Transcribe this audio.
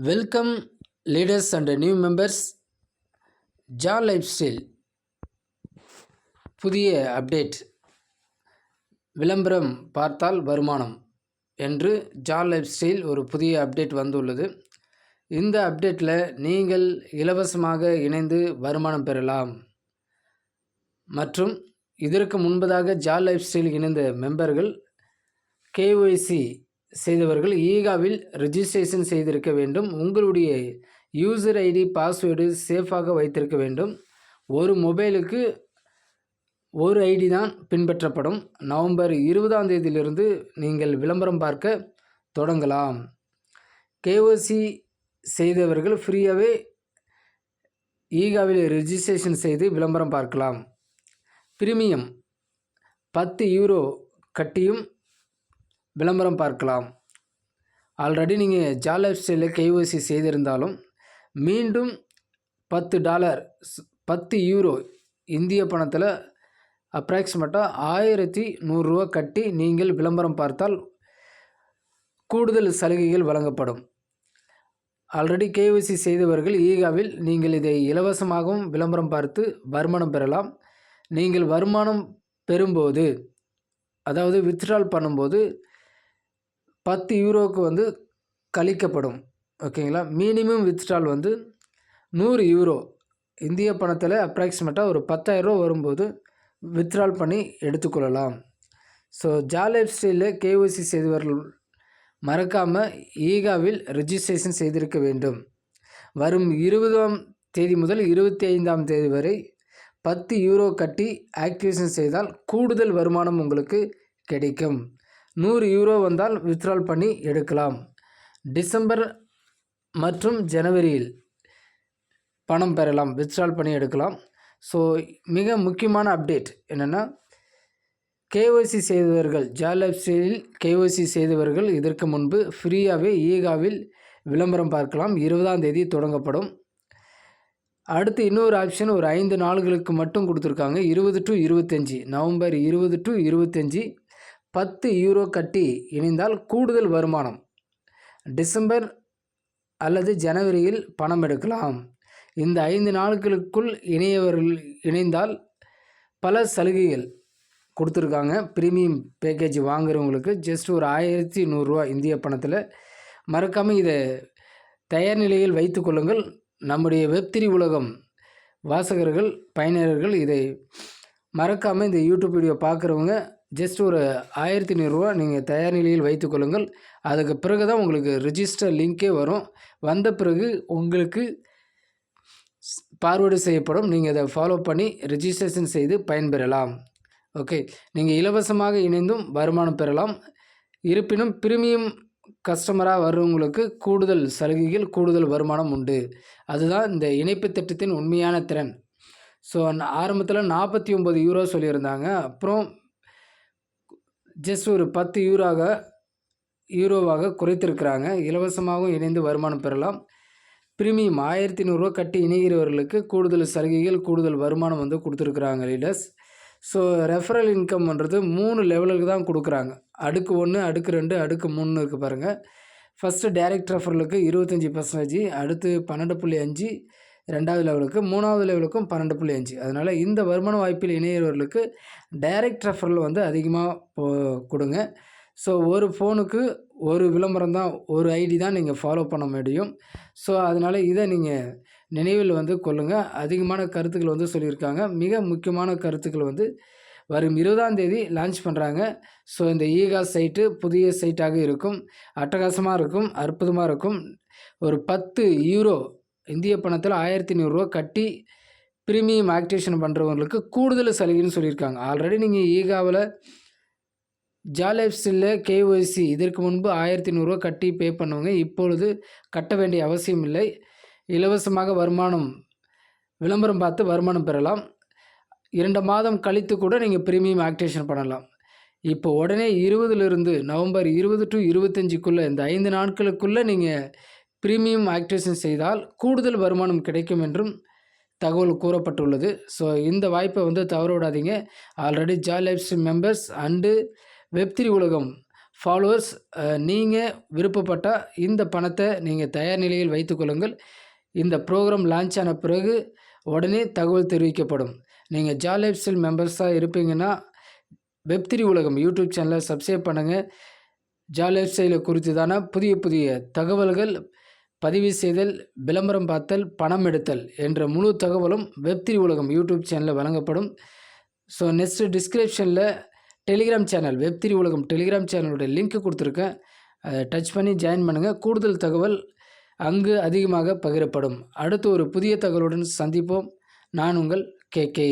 Welcome leaders and new members. Jha life style. புதிய update. விளம்பரம் பார்த்தால் வருமானம் என்று ஜா லைஃப் ஸ்டைல் ஒரு புதிய அப்டேட் வந்துள்ளது. இந்த அப்டேட்டில் நீங்கள் இலவசமாக இணைந்து வருமானம் பெறலாம். மற்றும் இதற்கு முன்பதாக ஜா லைஃப் ஸ்டைல் இணைந்த மெம்பர்கள் கேஒய்சி செய்தவர்கள் ஈகாவில் ரிஜிஸ்ட்ரேஷன் செய்திருக்க வேண்டும். உங்களுடைய யூசர் ஐடி பாஸ்வேர்டு சேஃபாக வைத்திருக்க வேண்டும். ஒரு மொபைலுக்கு ஒரு ஐடி தான் பின்பற்றப்படும். நவம்பர் இருபதாம் தேதியிலிருந்து நீங்கள் விளம்பரம் பார்க்க தொடங்கலாம். கேஓசி செய்தவர்கள் ஃப்ரீயாகவே ஈகாவில் ரிஜிஸ்ட்ரேஷன் செய்து விளம்பரம் பார்க்கலாம். பிரீமியம் பத்து யூரோ கட்டியும் விளம்பரம் பார்க்கலாம். ஆல்ரெடி நீங்கள் ஜால் லைஃப் ஸ்டைலில் கேஓசி செய்திருந்தாலும் மீண்டும் பத்து டாலர் பத்து யூரோ இந்திய பணத்தில் அப்ராக்சிமேட்டாக ஆயிரத்தி நூறுரூவா கட்டி நீங்கள் விளம்பரம் பார்த்தால் கூடுதல் சலுகைகள் வழங்கப்படும். ஆல்ரெடி கேஒசி செய்தவர்கள் ஈகாவில் நீங்கள் இதை இலவசமாகவும் விளம்பரம் பார்த்து வருமானம் பெறலாம். நீங்கள் வருமானம் பெறும்போது அதாவது வித்ட்ரால் பண்ணும்போது பத்து யூரோவுக்கு வந்து கழிக்கப்படும் ஓகேங்களா? மினிமம் வித்ட்ரால் வந்து நூறு யூரோ. இந்திய பணத்தில் அப்ராக்சிமேட்டாக ஒரு பத்தாயிரரூவா வரும்போது வித்ட்ரால் பண்ணி எடுத்துக்கொள்ளலாம். ஸோ ஜாலைஃப் ஸ்டைலில் கேஓசி செய்தவர்கள் மறக்காமல் ஈகாவில் ரிஜிஸ்ட்ரேஷன் செய்திருக்க வேண்டும். வரும் இருபதாம் தேதி முதல் இருபத்தி ஐந்தாம் தேதி வரை பத்து யூரோ கட்டி ஆக்டிவேஷன் செய்தால் கூடுதல் வருமானம் உங்களுக்கு கிடைக்கும். நூறு யூரோ வந்தால் வித்ட்ரால் பண்ணி எடுக்கலாம். டிசம்பர் மற்றும் ஜனவரியில் பணம் பெறலாம். வித்ட்ரால் பண்ணி எடுக்கலாம். ஸோ மிக முக்கியமான அப்டேட் என்னென்னா கேஒசி செய்தவர்கள் ஜாலப்ஸில் கேஒசி செய்தவர்கள் இதற்கு முன்பு ஃப்ரீயாகவே ஈகாவில் விளம்பரம் பார்க்கலாம். இருபதாம் தேதி தொடங்கப்படும். அடுத்து இன்னொரு ஆப்ஷன் ஒரு ஐந்து நாள்களுக்கு மட்டும் கொடுத்துருக்காங்க. இருபது டு இருபத்தஞ்சி நவம்பர் இருபது டு இருபத்தஞ்சி. பத்து யூரோ கட்டி இணைந்தால் கூடுதல் வருமானம். டிசம்பர் அல்லது ஜனவரியில் பணம் எடுக்கலாம். இந்த ஐந்து நாட்களுக்குள் இணையவர்கள் இணைந்தால் பல சலுகைகள் கொடுத்துருக்காங்க. ப்ரீமியம் பேக்கேஜ் வாங்குறவங்களுக்கு ஜஸ்ட் ஒரு ஆயிரத்தி நூறுரூவா இந்திய பணத்தில். மறக்காமல் இதை தயார் நிலையில் வைத்து கொள்ளுங்கள். நம்முடைய வெப்திரி உலகம் வாசகர்கள் பயனர்கள் இதை மறக்காமல் இந்த யூடியூப் வீடியோ பார்க்குறவங்க ஜஸ்ட் ஒரு ஆயிரத்தி நூறுரூவா நீங்கள் தயார் நிலையில் வைத்துக்கொள்ளுங்கள் அதுக்கு பிறகு தான் உங்களுக்கு ரிஜிஸ்டர் லிங்கே வரும். வந்த பிறகு உங்களுக்கு பார்வேர்டு செய்யப்படும். நீங்கள் அதை ஃபாலோ பண்ணி ரிஜிஸ்ட்ரேஷன் செய்து பயன்பெறலாம். ஓகே நீங்கள் இலவசமாக இணைந்தும் வருமானம் பெறலாம். இருப்பினும் பிரீமியம் கஸ்டமராக வர்றவங்களுக்கு கூடுதல் சலுகைகள் கூடுதல் வருமானம் உண்டு. அதுதான் இந்த இணைப்பு திட்டத்தின் உண்மையான திறன். ஸோ ஆரம்பத்தில் நாற்பத்தி ஒம்பது யூரோ சொல்லியிருந்தாங்க. அப்புறம் ஜஸ்ட் ஒரு பத்து யூராக யூரோவாக குறைத்திருக்கிறாங்க. இலவசமாகவும் இணைந்து வருமானம் பெறலாம். பிரீமியம் ஆயிரத்தி நூறுரூவா கட்டி இணைகிறவர்களுக்கு கூடுதல் சலுகைகள் கூடுதல் வருமானம் வந்து கொடுத்துருக்குறாங்க லீடர்ஸ். ஸோ ரெஃபரல் இன்கம்ன்றது மூணு லெவலுக்கு தான் கொடுக்குறாங்க. அடுக்கு ஒன்று அடுக்கு ரெண்டு அடுக்கு மூணு இருக்குது பாருங்கள் ஃபஸ்ட்டு டைரக்ட் ரெஃபரலுக்கு இருபத்தஞ்சி பர்சன்டேஜ் அடுத்து பன்னெண்டு புள்ளி அஞ்சு ரெண்டாவது லெவலுக்கு மூணாவது லெவலுக்கும் பன்னெண்டு புள்ளி அஞ்சு. அதனால் இந்த வருமான வாய்ப்பில் இணையவர்களுக்கு டைரக்ட் ரெஃபரல் வந்து அதிகமாக போ கொடுங்க. ஸோ ஒரு ஃபோனுக்கு ஒரு விளம்பரம் தான் ஒரு ஐடி தான் நீங்கள் ஃபாலோ பண்ண முடியும். ஸோ அதனால் இதை நீங்கள் நினைவில் வந்து கொள்ளுங்கள் அதிகமான கருத்துக்கள் வந்து சொல்லியிருக்காங்க. மிக முக்கியமான கருத்துக்கள் வந்து வரும். இருபதாம் தேதி லான்ச் பண்ணுறாங்க ஸோ இந்த ஈகா சைட்டு புதிய சைட்டாக இருக்கும். அட்டகாசமாக இருக்கும். அற்புதமாக இருக்கும். ஒரு பத்து யூரோ இந்திய பணத்தில் ஆயிரத்தி நூறுரூவா கட்டி ப்ரீமியம் ஆக்டிவேஷன் பண்ணுறவங்களுக்கு கூடுதல் சலுகைன்னு சொல்லியிருக்காங்க. ஆல்ரெடி நீங்கள் ஈகாவில் ஜாலேப்ஸில் கேஒய்சி இதற்கு முன்பு ஆயிரத்தி நூறுரூவா கட்டி பே பண்ணுவாங்க இப்பொழுது கட்ட வேண்டிய அவசியம் இல்லை. இலவசமாக வருமானம் விளம்பரம் பார்த்து வருமானம் பெறலாம். இரண்டு மாதம் கழித்து கூட நீங்கள் ப்ரீமியம் ஆக்டிவேஷன் பண்ணலாம். இப்போ உடனே இருபதுலேருந்து நவம்பர் இருபது டு இருபத்தஞ்சுக்குள்ளே இந்த ஐந்து நாட்களுக்குள்ளே நீங்கள் ப்ரீமியம் ஆக்டிவேஷன் செய்தால் கூடுதல் வருமானம் கிடைக்கும் என்றும் தகவல் கூறப்பட்டுள்ளது. ஸோ இந்த வாய்ப்பை வந்து தவற விடாதீங்க already life stream members and web உலகம் ஃபாலோவர்ஸ் நீங்கள் விருப்பப்பட்டால் இந்த பணத்தை நீங்கள் தயார் நிலையில் வைத்துக்கொள்ளுங்கள் இந்த ப்ரோக்ராம் லான்ச் ஆன பிறகு உடனே தகவல் தெரிவிக்கப்படும். நீங்கள் ஜாய் லைஃப் ஸ்டைல் மெம்பர்ஸாக இருப்பீங்கன்னா வெப் உலகம் யூடியூப் சேனலை சப்ஸ்கிரைப் பண்ணுங்கள் ஜாய் லைஃப் ஸ்டைலை குறித்ததான புதிய புதிய தகவல்கள் பதிவு செய்தல் விளம்பரம் பார்த்தல் பணம் எடுத்தல் என்ற முழு தகவலும் வெப் உலகம் யூடியூப் சேனலில் வழங்கப்படும். ஸோ நெக்ஸ்ட்டு டிஸ்கிரிப்ஷனில் டெலிகிராம் சேனல் வெப் உலகம் டெலிகிராம் சேனலோட லிங்க் கொடுத்துருக்கேன். அதை டச் பண்ணி ஜாயின் பண்ணுங்கள் கூடுதல் தகவல் அங்கு அதிகமாக பகிரப்படும். அடுத்து ஒரு புதிய தகவலுடன் சந்திப்போம். நான் உங்கள் கே கே